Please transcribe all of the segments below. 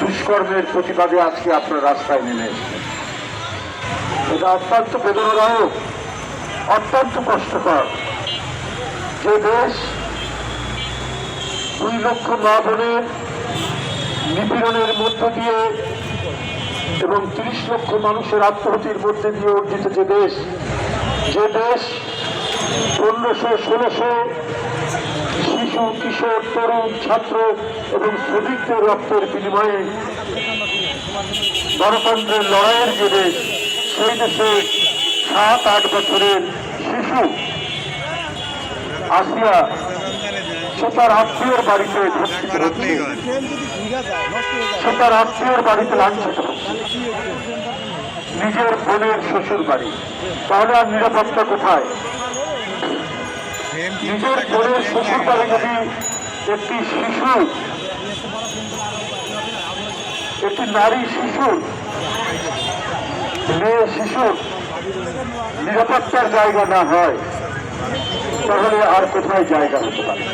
দুষ্কর্মের প্রতিবাদে আজকে আপনার রাস্তায় নেমে এসেছেন। এটা অত্যন্ত বেদনাদায়ক, অত্যন্ত কষ্টকর যে দেশ দুই লক্ষ মা বোনের নিপীড়নের মধ্য দিয়ে এবং তিরিশ লক্ষ মানুষের আত্মহতির মধ্যে দিয়ে অর্জিত যে দেশ যে দেশ পনেরোশো, ষোলোশো শিশু কিশোর তরুণ ছাত্র এবং শ্রমিকদের রক্তের বিনিময়ে গণতন্ত্রের লড়াইয়ের যে দেশ সেই দেশে সাত, আট বছরের শিশু আসিয়া সে তার আত্মীয়র বাড়িতে সে তার আত্মীয়র বাড়িতে লাঞ্ছিত নিজের বোনের শ্বশুর বাড়ি তাহলে আর নিরাপত্তা কোথায়? নিজের বোনের শ্বশুর বাড়ি যদি একটি শিশু একটি নারী শিশু মেয়ে শিশুর নিরাপত্তার জায়গা না হয়। তাহলে আর কোথায় জায়গা হতে পারে?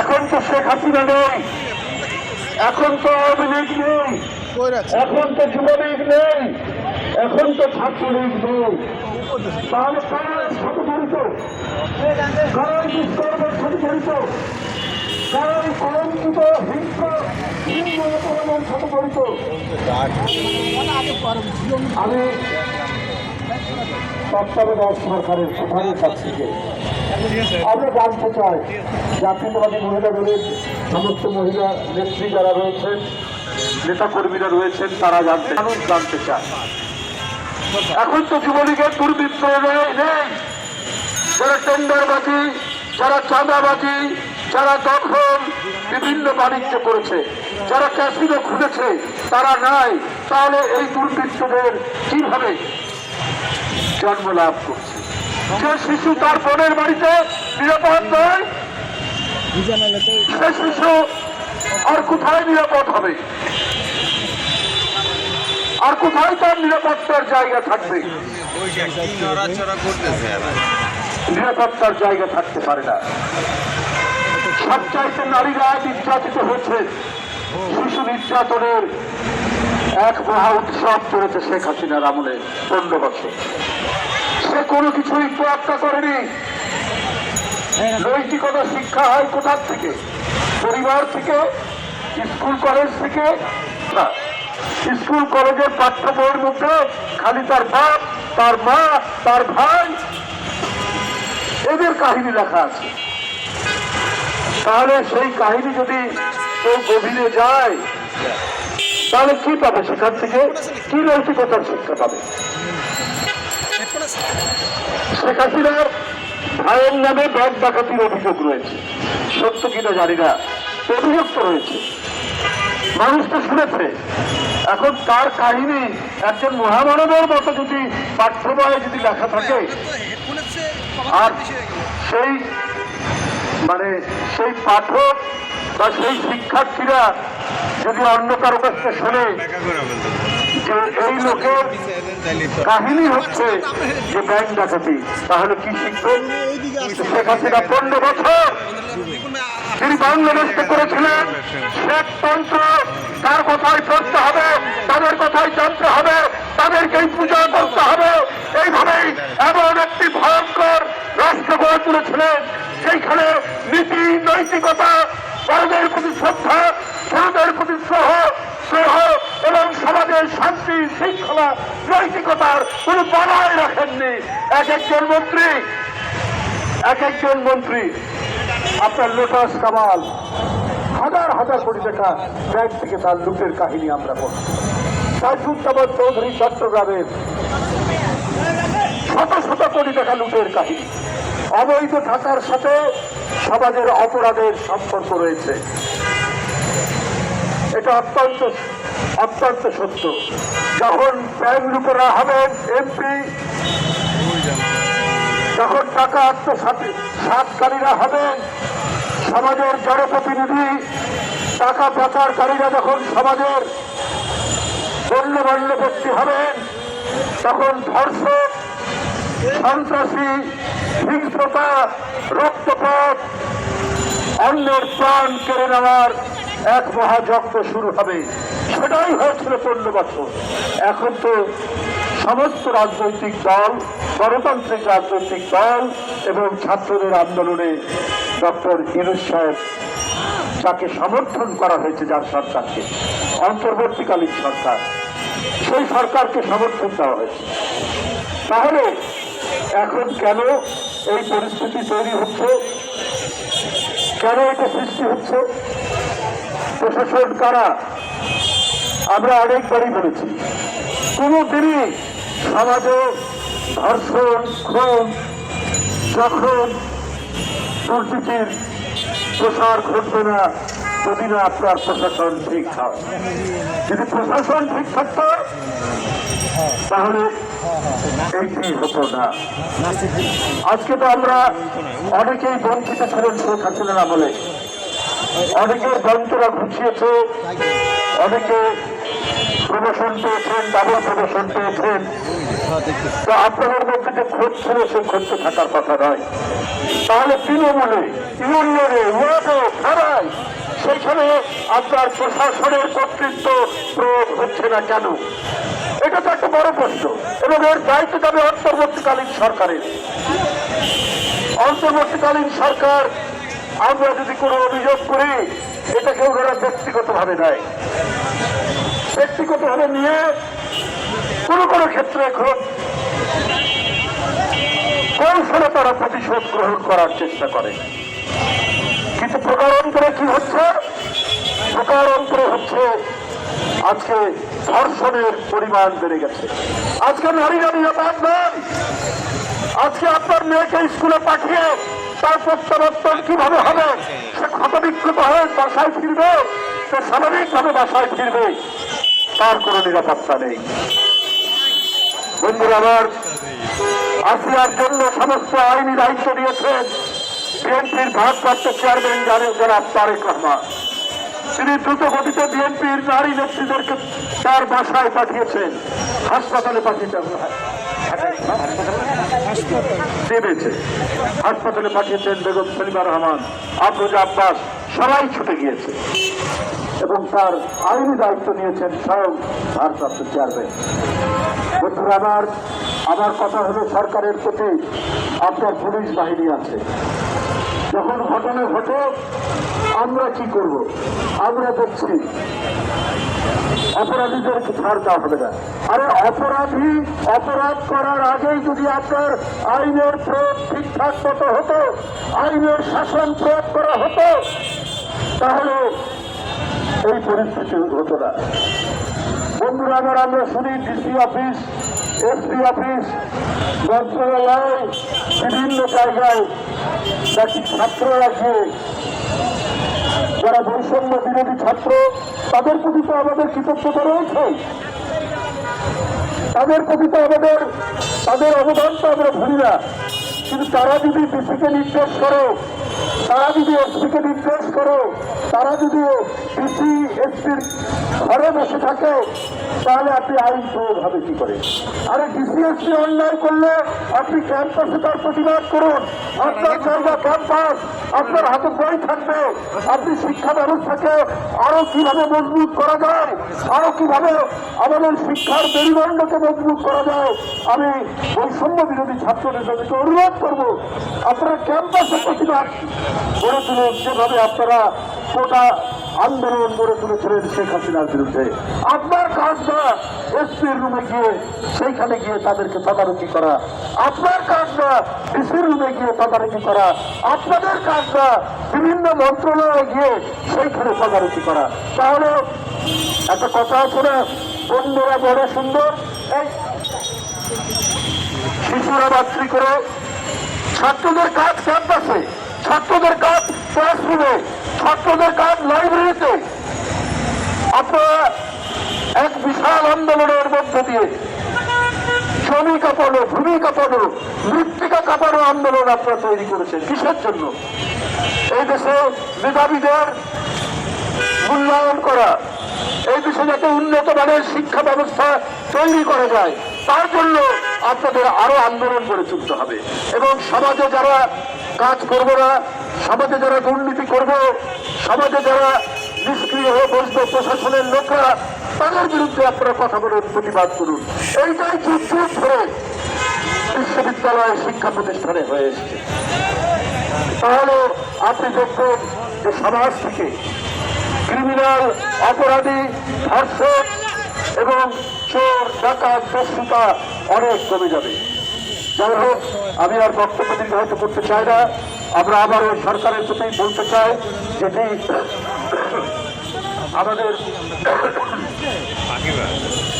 এখন তো শেখ হাসিনা নেই, এখন তো আওয়ামী নেই, এখন তো যুবলীগ নেই। এখন তো ছাত্রলীগ নেই তাহলে কারা এর সাথে জড়িত কারা এই দুষ্কর্মের সাথে জড়িত কারা এই কলঙ্কিত হিংস্র সাথে আমি তত্ত্বাবধায়ক সরকারের প্রধানের কাছ থেকে আমরা জানতে চাই, জাতীয়তাবাদী মহিলা দলের সমস্ত মহিলা নেত্রী যারা রয়েছেন নেতা কর্মীরা রয়েছেন, তারা জানতে জানতে চায় এখন তো যুবলীগের দুর্বৃত্ত নেই। যারা টেন্ডারবাজি যারা চাঁদাবাজি যারা দখল, বিভিন্ন বাণিজ্য করেছে, যারা ক্যাসিনো খুলেছে, তারা নাই। তাহলে এই দুর্বৃত্তদের কীভাবে জন্ম লাভ করছে? যে শিশু তার বোনের বাড়িতে নিরাপদ নয়, সে শিশু আর কোথায় নিরাপদ হবে? আর কোথায় তার নিরাপত্তার জায়গা থাকবে? নিরাপত্তার জায়গা থাকতে পারে না। সবচাইতে নারীরা নির্যাতিত হয়েছে শিশু নির্যাতনের এক মহা উৎসব চলেছে শেখ হাসিনার আমলে পনেরো বছর। সে কোনো কিছুই তোয়াক্কা করেনি। নৈতিকতা শিক্ষা হয় কোথার থেকে? পরিবার থেকে? স্কুল, কলেজ থেকে? স্কুল, কলেজের পাঠ্য বইয়ের মধ্যে খালি তার বাপ, তার মা, তার ভাই এদের কাহিনী লেখা আছে। তাহলে সেই কাহিনী যদি কেউ গভীরে যায়, তাহলে কি পাবে সেখান থেকে? কি নৈতিকতার শিক্ষা পাবে? শেখ হাসিনার ভাইয়ের নামে ব্যাংক ডাকাতির অভিযোগ রয়েছে। সত্য কিনা জানি না। অভিযোগ তো রয়েছে। মানুষ তো শুনেছে। এখন তার কাহিনী একজন মহামানবের মতো যদি পাঠ্য বইয়ে যদি লেখা থাকে আর সেই মানে সেই পাঠক বা সেই শিক্ষার্থীরা যদি অন্য কারও কাছে শোনে যে এই লোকের কাহিনী হচ্ছে যে ব্যাংক ডাকাতি তাহলে কি শিখবে শেখ হাসিনা পনেরো বছর তিনি বাংলাদেশকে করেছিলেন। শেখ তন্ত্র তার কথাই পড়তে হবে তাদের কথাই জানতে হবে। তাদেরকেই পূজা করতে হবে। এইভাবেই এমন একটি ভয়ঙ্কর রাষ্ট্র গড়ে তুলেছিলেন। সেইখানে নীতি, নৈতিকতা, বড়দের প্রতি শ্রদ্ধা, ছোটদের প্রতি স্নেহ স্নেহ এবং সমাজের শান্তি, শৃঙ্খলা, নৈতিকতার কোনো বলায় রাখেননি। এক একজন মন্ত্রী, এক একজন মন্ত্রী, আপনার লোটাস কামাল, হাজার হাজার কোটি টাকা ব্যাংক থেকে তার লুটের কাহিনী আমরা পড়ি সাইফুজ্জামান চৌধুরী চট্টগ্রামের শত শত কোটি টাকা লুটের কাহিনী। অবৈধ থাকার সাথে সমাজের অপরাধের সম্পর্ক রয়েছে। এটা অত্যন্ত অত্যন্ত সত্য। যখন ব্যাংক লুটেরা হবেন এমপি যখন টাকা আত্মসাতি সাতকারীরা হবেন, সমাজের জনপ্রতিনিধি, টাকা পাচারকারীরা যখন সমাজের গণ্যমান্য ব্যক্তি হবেন তখন ধর্ষক, সন্ত্রাসী, হিংস্রতা, রক্তপাত, অন্যের প্রাণ কেড়ে নেওয়ার এক মহাযজ্ঞ শুরু হবে। সেটাই হয়েছিল পনেরো বছর। এখন তো সমস্ত রাজনৈতিক দল, গণতান্ত্রিক রাজনৈতিক দল এবং ছাত্রদের আন্দোলনে ডক্টর ইনুস সাহেব যাকে সমর্থন করা হয়েছে যার সরকারকে। অন্তর্বর্তীকালীন সরকার, সেই সরকারকে সমর্থন দেওয়া হয়েছে। তাহলে এখন কেন এই পরিস্থিতি তৈরি হচ্ছে? কেন এটা সৃষ্টি হচ্ছে? প্রশাসন কারা? আমরা অনেকবারই বলেছি কোনো দিনই সমাজে ধর্ষণ, খুন যখন দুর্নীতির প্রসার ঘটবে না। যদি না আপনার প্রশাসন ঠিক হয় যদি প্রশাসন ঠিক থাকতো তাহলে এইটি হতো না। আজকে তো আমরা অনেকেই বঞ্চিত ছিলেন শেখ হাসিনার আমলে। অনেকের যন্ত্ররা ঘুষিয়েছে অনেকে প্রমোশন পেয়েছেন ডাবল প্রমোশন পেয়েছেন। তো আপনাদের মধ্যে যে খোঁজ ছিল, সে খোঁজ থাকার কথা নয়। তাহলে তৃণমূলে, ইউনিয়নে, ওয়ার্ডে, থানায় সেখানে আপনার প্রশাসনের কর্তৃত্ব প্রয়োগ হচ্ছে না কেন? এটা তো একটা বড় প্রশ্ন এবং এর দায়িত্ব যাবে অন্তর্বর্তীকালীন সরকারের। অন্তর্বর্তীকালীন সরকার, আমরা যদি কোনো অভিযোগ করি এটাকে ওনারা ব্যক্তিগতভাবে নেয়। ব্যক্তিগতভাবে নিয়ে কোনো কোনো ক্ষেত্রে খুব কৌশলে তারা প্রতিশোধ গ্রহণ করার চেষ্টা করে। কিন্তু প্রকারান্তরে কি হচ্ছে? প্রকারান্তরে হচ্ছে আজকে ধর্ষণের পরিমাণ বেড়ে গেছে। আজকে নারীরা নিরাপদ নয় আজকে আপনার মেয়েকে স্কুলে পাঠিয়ে তার প্রত্যাবর্তন কীভাবে হবে? সে ক্ষতবিক্ষত হয়ে বাসায় ফিরবে? সে স্বাভাবিকভাবে বাসায় ফিরবে? তার কোনো নিরাপত্তা নেই। বন্ধুরা, আমার আসিয়ার জন্য সমস্ত আইনি দায়িত্ব দিয়েছেন বিএনপির ভারপ্রাপ্ত চেয়ারম্যান জনাব তারেক রহমান। তিনি দ্রুত গতিতে বিএনপির নারী নেত্রীদেরকে তার বাসায় পাঠিয়েছেন। হাসপাতালে পাঠিয়েছেন হাসপাতালে পাঠিয়েছেন বেগম সেলিমা রহমান আফরোজা আব্বাস সবাই ছুটে গিয়েছে। এবং তার আইনি দায়িত্ব নিয়েছেন স্বয়ং ভারপ্রাপ্ত চেয়ারম্যান। বন্ধুরা, আমার আমার কথা হলো সরকারের প্রতি আপনার পুলিশ বাহিনী আছে। যখন ঘটনা ঘটে আমরা কি করব? আমরা দেখছি অপরাধীদেরকে ছাড় দেওয়া হবে না? আরে অপরাধী অপরাধ করার আগেই যদি আপনার আইনের প্রয়োগ ঠিকঠাক মতো হতো, আইনের শাসন প্রয়োগ করা হতো, তাহলে এই পরিস্থিতি হতো না। বন্ধুরা, আমার আমরা শুনি ডিসি অফিস, এসপি অফিস, মন্ত্রণালয়, বিভিন্ন জায়গায় ছাত্ররা গিয়ে যারা বৈষম্য বিরোধী ছাত্র, তাদের প্রতি তো আমাদের কৃতজ্ঞতা রয়েছে। তাদের প্রতি তো আমাদের, তাদের অবদান তো আমরা ভুলি না। কিন্তু তারা যদি ডিসিকে নির্দেশ করো তারা যদি এসপিকে নির্দেশ করো, তারা যদি ডিসি এসপির ঘরে বসে থাকে, তাহলে আপনি আইন প্রয়োগ হবে কি করে আরে ডিসি এসপি অন্যায় করলে আপনি ক্যাম্পাসে তার প্রতিবাদ করুন। আপনার জায়গা ক্যাম্পাস, আপনার হাতে বই থাকবে। আপনি শিক্ষা ব্যবস্থাকে আরও কীভাবে মজবুত করা যায়, আরও কীভাবে আমাদের শিক্ষার মেরুদণ্ডকে মজবুত করা যায়, আমি বৈষম্য বিরোধী ছাত্র নেতাদেরকে অনুরোধ করব, আপনারা ক্যাম্পাসে প্রতিবাদ গড়ে তুলে যেভাবে আপনারা গোটা আন্দোলন গড়ে তুলেছিলেন শেখ হাসিনার বিরুদ্ধে। আপনার কাজ না এসপির রুমে গিয়ে, সেইখানে গিয়ে তাদেরকে তদারকি করা। আপনার কাজ না ডিসির রুমে গিয়ে তদারকি করা। আপনাদের কাজ না বিভিন্ন মন্ত্রণালয়ে গিয়ে সেইখানে তদারকি করা। তাহলে একটা কথা আছে না, বন্ধুরা বড় সুন্দর? এই শিশুরা বাচ্চি করে ছাত্রদের কাজ ক্যাম্পাসে ছাত্রদের কাজ ক্লাসরুমে, ছাত্রদের কাজ লাইব্রেরিতে। আপনারা এক বিশাল আন্দোলনের মধ্য দিয়ে জমি কাঁপানো, ভূমি কাঁপানো, মৃত্তিকা কাঁপানো আন্দোলন আপনারা তৈরি করেছেন। কিসের জন্য? এই দেশে মেধাবীদের মূল্যায়ন করা, এই দেশে যাতে উন্নত মানের শিক্ষা ব্যবস্থা তৈরি করা যায়। তার জন্য আপনাদের আরও আন্দোলন করে তুলতে হবে। এবং সমাজে যারা কাজ করবে না, সমাজে যারা দুর্নীতি করবে, সমাজে যারা নিষ্ক্রিয় হয়ে বসবে প্রশাসনের লোকরা, তাদের বিরুদ্ধে আপনারা কথা বলুন প্রতিবাদ করুন। এইটাই যুগ যুগ ধরে বিশ্ববিদ্যালয় শিক্ষা প্রতিষ্ঠানে হয়ে এসছে। তাহলে আপনি দেখবেন যে সমাজ থেকে ক্রিমিনাল, অপরাধী, ধর্ষক এবং চোর ডাকাত দস্যুতা অনেক কমে যাবে। যাই হোক, আমি আর বক্তব্য দীর্ঘায়িত করতে চাই না। আমরা আবারও সরকারের প্রতি বলতে চাই যেটি আমাদের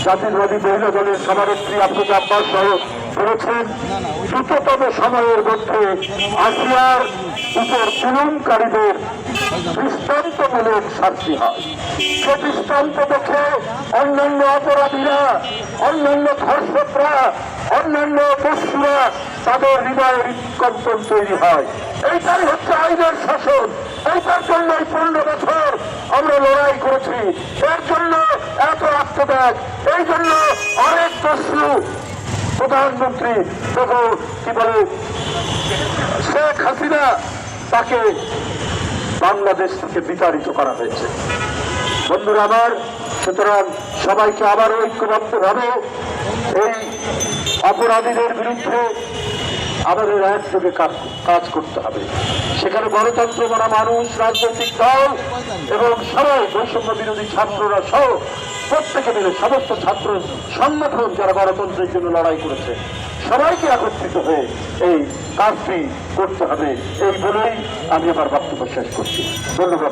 জাতীয়বাদী মহিলা দলের সভানেত্রী আব্দুল আব্বাস সহ বলেছেন, দ্রুততম সময়ের মধ্যে আসিয়ার উপর জুলুমকারীদের দৃষ্টান্তমূলক শাস্তি হয়। সে দৃষ্টান্ত দেখে অন্যান্য অপরাধীরা, অন্যান্য ধর্ষকরা, অন্যান্য দস্যুরা, তাদের হৃদয়ের কম্পন তৈরি হয়। এইটাই হচ্ছে আইনের শাসন। এইটার জন্য পনেরো বছর আমরা লড়াই করেছি। এর জন্য এত আত্মত্যাগ এই জন্য অনেক দস্যু। প্রধানমন্ত্রী তখন কি বলে, শেখ হাসিনা তাকে বাংলাদেশ থেকে বিতাড়িত করা হয়েছে। বন্ধুরা আমার, সুতরাং সবাইকে আবারও ঐক্যবদ্ধভাবে এই অপরাধীদের বিরুদ্ধে আমাদের একযোগে কাজ করতে হবে। সেখানে গণতন্ত্র মানা মানুষ, রাজনৈতিক দল এবং সবাই বৈষম্য বিরোধী ছাত্ররা সহ প্রত্যেকে মিলে সমস্ত ছাত্র সংগঠন যারা গণতন্ত্রের জন্য লড়াই করেছে, সবাইকে একত্রিত হয়ে এই কাজটি করতে হবে। এই বলেই আমি আমার শেষ করছি। ধন্যবাদ।